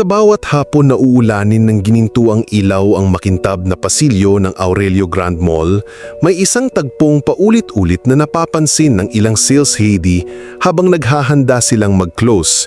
Sa bawat hapon na uulanin ng ginintuang ilaw ang makintab na pasilyo ng Aurelio Grand Mall, may isang tagpong paulit-ulit na napapansin ng ilang sales heady habang naghahanda silang mag-close.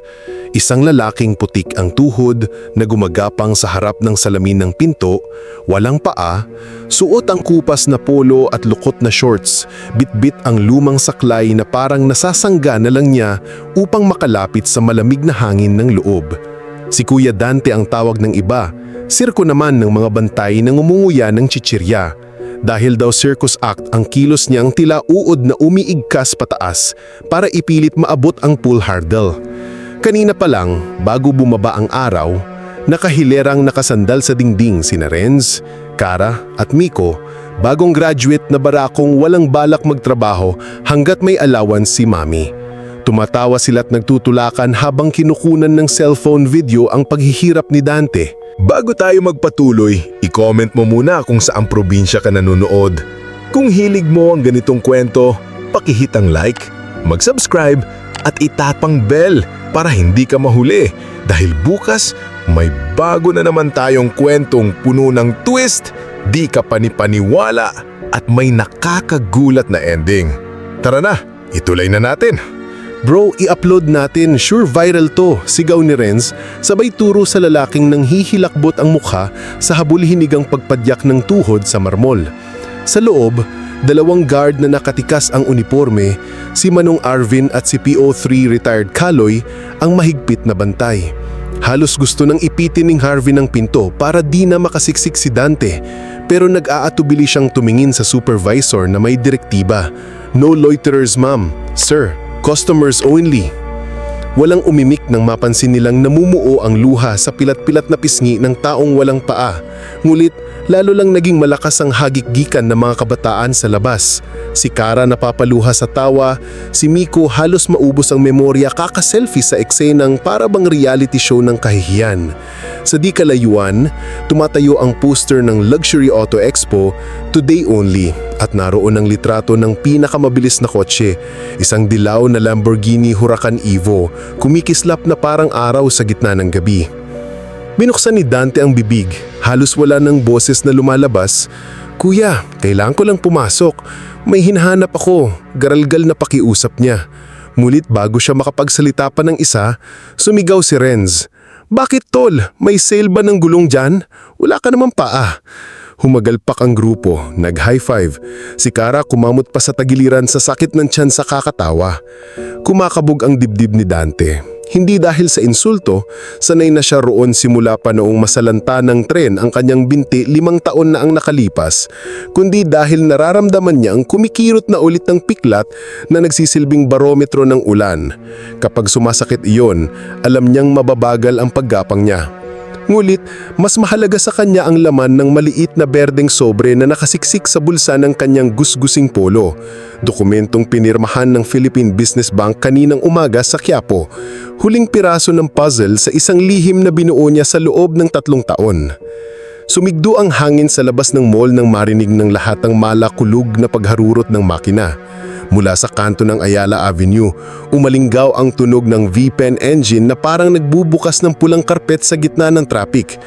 Isang lalaking putik ang tuhod na gumagapang sa harap ng salamin ng pinto, walang paa, suot ang kupas na polo at lukot na shorts, bitbit ang lumang saklay na parang nasasangga na lang niya upang makalapit sa malamig na hangin ng loob. Si Kuya Dante ang tawag ng iba, sirko naman ng mga bantay na ngumunguya ng chichirya. Dahil daw circus act ang kilos niyang tila uod na umiigkas pataas para ipilit maabot ang pool hurdle. Kanina pa lang, bago bumaba ang araw, nakahilerang nakasandal sa dingding sina Renz, Kara at Miko, bagong graduate na barakong walang balak magtrabaho hanggat may allowance si Mami. Tumatawa sila't nagtutulakan habang kinukunan ng cellphone video ang paghihirap ni Dante. Bago tayo magpatuloy, i-comment mo muna kung saang probinsya ka nanonood. Kung hilig mo ang ganitong kwento, pakihit ang like, mag-subscribe at itatpang bell para hindi ka mahuli dahil bukas may bago na naman tayong kwentong puno ng twist, di ka panipaniwala at may nakakagulat na ending. Tara na, ituloy na natin. Bro, i-upload natin, sure viral to, sigaw ni Renz, sabay turo sa lalaking nang hihilakbot ang mukha sa habulhinigang pagpadyak ng tuhod sa marmol. Sa loob, dalawang guard na nakatikas ang uniforme, si Manong Arvin at si PO3 retired Kaloy ang mahigpit na bantay. Halos gusto nang ipitin ng Harvey ng pinto para di na makasiksik si Dante, pero nag-aatubili siyang tumingin sa supervisor na may direktiba. No loiterers ma'am, sir, customers only. Walang umimik nang mapansin nilang namumuo ang luha sa pilat-pilat na pisngi ng taong walang paa. Ngulit, lalo lang naging malakas ang hagikgikan ng mga kabataan sa labas. Si Kara napapaluha sa tawa, si Miko halos maubos ang memorya kaka-selfie sa eksenang para bang reality show ng kahihiyan. Sa di kalayuan, tumatayo ang poster ng Luxury Auto Expo, Today Only, at naroon ang litrato ng pinakamabilis na kotse, isang dilaw na Lamborghini Huracan Evo, kumikislap na parang araw sa gitna ng gabi. Binuksan ni Dante ang bibig, halos wala ng boses na lumalabas. Kuya, kailangan ko lang pumasok. May hinahanap ako, garalgal na pakiusap niya. Mulit bago siya makapagsalita pa ng isa, sumigaw si Renz. Bakit tol? May sale ba ng gulong dyan? Wala ka naman pa ah. Humagalpak ang grupo, nag-high five. Si Kara kumamot pa sa tagiliran sa sakit ng tiyan sa kakatawa. Kumakabog ang dibdib ni Dante. Hindi dahil sa insulto, sanay na siya roon simula pa noong masalanta ng tren ang kanyang binti limang taon na ang nakalipas, kundi dahil nararamdaman niya ang kumikirot na ulit ng piklat na nagsisilbing barometro ng ulan. Kapag sumasakit iyon, alam niyang mababagal ang paggapang niya. Ngulit, mas mahalaga sa kanya ang laman ng maliit na berdeng sobre na nakasiksik sa bulsa ng kanyang gusgusing polo. Dokumentong pinirmahan ng Philippine Business Bank kaninang umaga sa Quiapo. Huling piraso ng puzzle sa isang lihim na binuo niya sa loob ng tatlong taon. Sumigdo ang hangin sa labas ng mall nang marinig ng lahat ang malakulog na pagharurot ng makina. Mula sa kanto ng Ayala Avenue, umalinggaw ang tunog ng V-Pen engine na parang nagbubukas ng pulang karpet sa gitna ng traffic.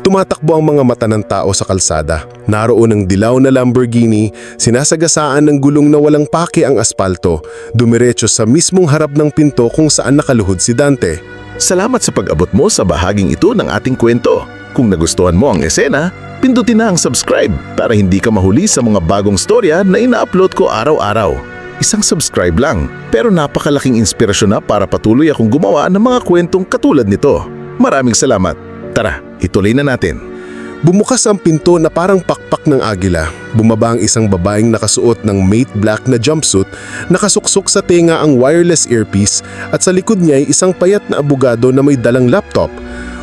Tumatakbo ang mga mata ng tao sa kalsada. Naroon ang dilaw na Lamborghini, sinasagasaan ng gulong na walang pake ang aspalto, dumiretso sa mismong harap ng pinto kung saan nakaluhod si Dante. Salamat sa pag-abot mo sa bahaging ito ng ating kwento. Kung nagustuhan mo ang esena, pindutin na ang subscribe para hindi ka mahuli sa mga bagong storya na ina-upload ko araw-araw. Isang subscribe lang, pero napakalaking inspirasyon na para patuloy akong gumawa ng mga kwentong katulad nito. Maraming salamat. Tara, ituloy na natin. Bumukas ang pinto na parang pakpak ng agila. Bumaba ang isang babaeng nakasuot ng mate black na jumpsuit, nakasuksok sa tenga ang wireless earpiece at sa likod niya ay isang payat na abogado na may dalang laptop.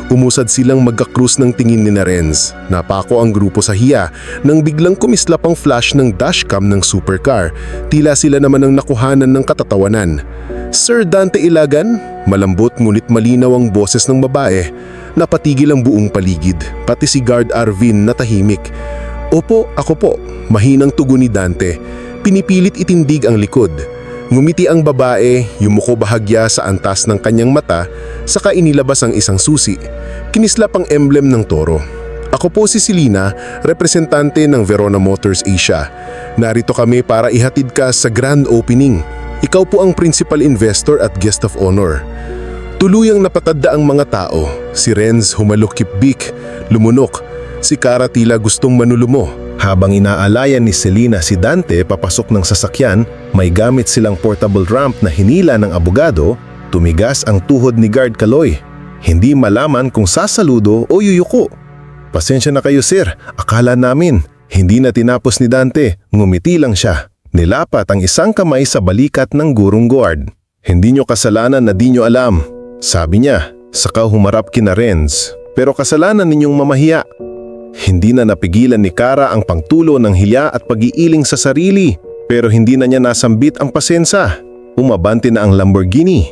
Umusad silang magkakrus ng tingin ni Renz. Napako ang grupo sa hiya nang biglang kumislap ang flash ng dashcam ng supercar. Tila sila naman ang nakuhanan ng katatawanan. Sir Dante Ilagan? Malambot ngunit malinaw ang boses ng babae. Napatigil ang buong paligid, pati si guard Arvin na tahimik. Opo, ako po. Mahinang tugon ni Dante. Pinipilit itindig ang likod. Ngumiti ang babae, yumuko bahagya sa antas ng kanyang mata, saka inilabas ang isang susi. Kinislap ang emblem ng toro. Ako po si Selena, representante ng Verona Motors Asia. Narito kami para ihatid ka sa grand opening. Ikaw po ang principal investor at guest of honor. Tuluyang napatadda ang mga tao. Si Renz humalukip-bik, lumunok. Si Cara tila gustong manulumo. Habang inaalayan ni Selena si Dante papasok ng sasakyan, may gamit silang portable ramp na hinila ng abogado, tumigas ang tuhod ni Guard Kaloy. Hindi malaman kung sasaludo o yuyuko. Pasensya na kayo sir, akala namin. Hindi na tinapos ni Dante, ngumiti lang siya. Nilapat ang isang kamay sa balikat ng gurong guard. Hindi nyo kasalanan na di nyo alam. Sabi niya, saka humarap kina Renz. Pero kasalanan ninyong mamahiya. Hindi na napigilan ni Kara ang pangtulo ng hilya at pag-iiling sa sarili. Pero hindi na niya nasambit ang pasensa. Umabante na ang Lamborghini.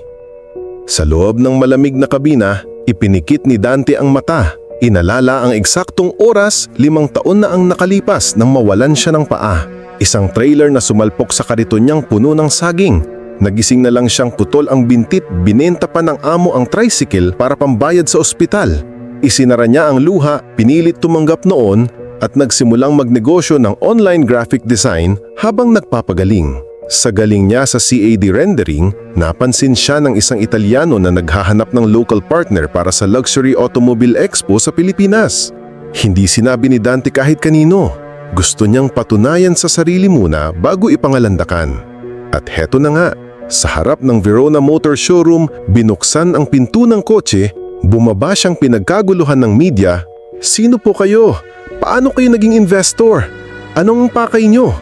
Sa loob ng malamig na kabina, ipinikit ni Dante ang mata. Inalala ang eksaktong oras, limang taon na ang nakalipas nang mawalan siya ng paa. Isang trailer na sumalpok sa kariton niyang puno ng saging. Nagising na lang siyang putol ang bintit, binenta pa ng amo ang tricycle para pambayad sa ospital. Isinara niya ang luha, pinilit tumanggap noon at nagsimulang magnegosyo ng online graphic design habang nagpapagaling. Sa galing niya sa CAD rendering, napansin siya ng isang Italiano na naghahanap ng local partner para sa Luxury Automobile Expo sa Pilipinas. Hindi sinabi ni Dante kahit kanino. Gusto niyang patunayan sa sarili muna bago ipangalandakan. At heto na nga, sa harap ng Verona Motor Showroom, binuksan ang pinto ng kotse, bumaba siyang pinagkaguluhan ng media. Sino po kayo? Paano kayo naging investor? Anong pakay niyo?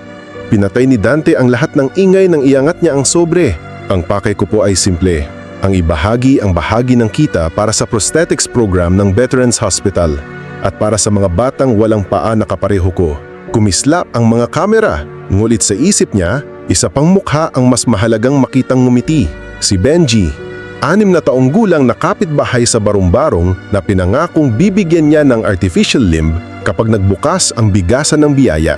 Pinatay ni Dante ang lahat ng ingay nang iangat niya ang sobre. Ang pakay ko po ay simple. Ang ibahagi ang bahagi ng kita para sa prosthetics program ng Veterans Hospital at para sa mga batang walang paa na kapareho ko. Kumislap ang mga kamera, ngulit sa isip niya, isa pang mukha ang mas mahalagang makitang ngumiti, si Benji. Anim na taong gulang na kapitbahay sa barong-barong na pinangakong bibigyan niya ng artificial limb kapag nagbukas ang bigasan ng biyaya.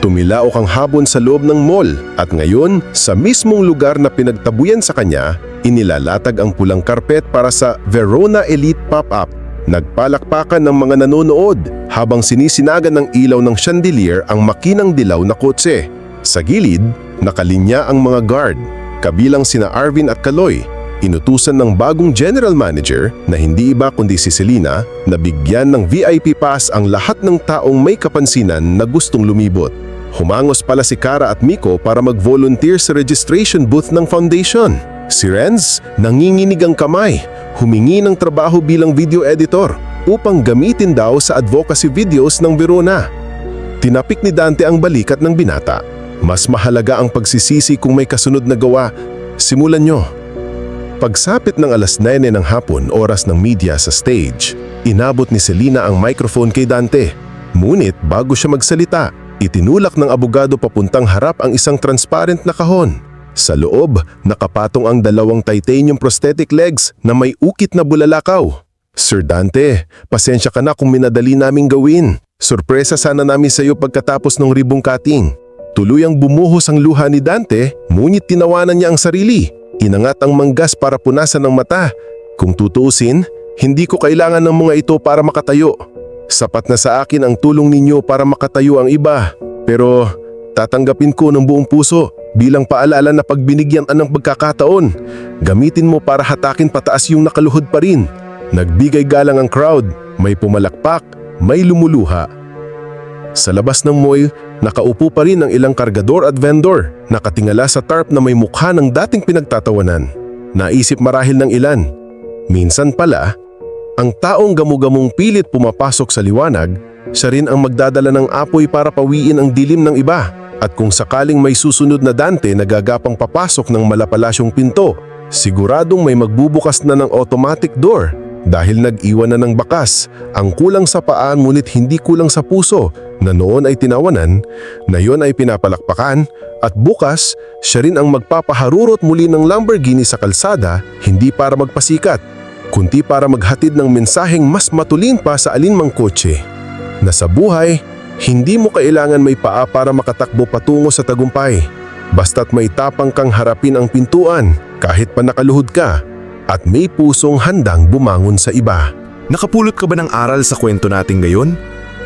Tumilaok ang habon sa loob ng mall at ngayon, sa mismong lugar na pinagtabuyan sa kanya, inilalatag ang pulang karpet para sa Verona Elite Pop-Up. Nagpalakpakan ng mga nanonood habang sinisinagan ng ilaw ng chandelier ang makinang dilaw na kotse. Sa gilid, nakalinya ang mga guard, kabilang sina Arvin at Kaloy, inutusan ng bagong general manager na hindi iba kundi si Selena na bigyan ng VIP pass ang lahat ng taong may kapansinan na gustong lumibot. Humangos pala si Kara at Miko para mag-volunteer sa registration booth ng foundation. Si Renz, nanginginig ang kamay, humingi ng trabaho bilang video editor upang gamitin daw sa advocacy videos ng Verona. Tinapik ni Dante ang balikat ng binata. Mas mahalaga ang pagsisisi kung may kasunod na gawa. Simulan nyo. Pagsapit ng alas 9 ng hapon oras ng media sa stage, inabot ni Selena ang microphone kay Dante. Ngunit bago siya magsalita, itinulak ng abogado papuntang harap ang isang transparent na kahon. Sa loob, nakapatong ang dalawang titanium prosthetic legs na may ukit na bulalakaw. Sir Dante, pasensya ka na kung minadali naming gawin. Sorpresa sana namin sa iyo pagkatapos ng ribong cutting. Tuluyang bumuhos ang luha ni Dante, ngunit tinawanan niya ang sarili. Inangat ang manggas para punasan ng mata. Kung tutuusin, hindi ko kailangan ng mga ito para makatayo. Sapat na sa akin ang tulong ninyo para makatayo ang iba. Pero tatanggapin ko ng buong puso bilang paalala na pag binigyan ka ng pagkakataon, gamitin mo para hatakin pataas yung nakaluhod pa rin. Nagbigay galang ang crowd, may pumalakpak, may lumuluha. Sa labas ng mall, nakaupo pa rin ang ilang kargador at vendor, nakatingala sa tarp na may mukha ng dating pinagtatawanan. Naisip marahil ng ilan. Minsan pala, ang taong gamugamong pilit pumapasok sa liwanag, siya rin ang magdadala ng apoy para pawiin ang dilim ng iba. At kung sakaling may susunod na Dante na gagapang papasok ng malapalasyong pinto, siguradong may magbubukas na ng automatic door dahil nag-iwan na ng bakas, ang kulang sa paa ngunit hindi kulang sa puso na noon ay tinawanan, na yon ay pinapalakpakan at bukas siya rin ang magpapaharurot muli ng Lamborghini sa kalsada hindi para magpasikat, kundi para maghatid ng mensaheng mas matulin pa sa alinmang kotse. Na sa buhay, hindi mo kailangan may paa para makatakbo patungo sa tagumpay. Basta't may tapang kang harapin ang pintuan kahit pa nakaluhod ka at may pusong handang bumangon sa iba. Nakapulot ka ba ng aral sa kwento natin ngayon?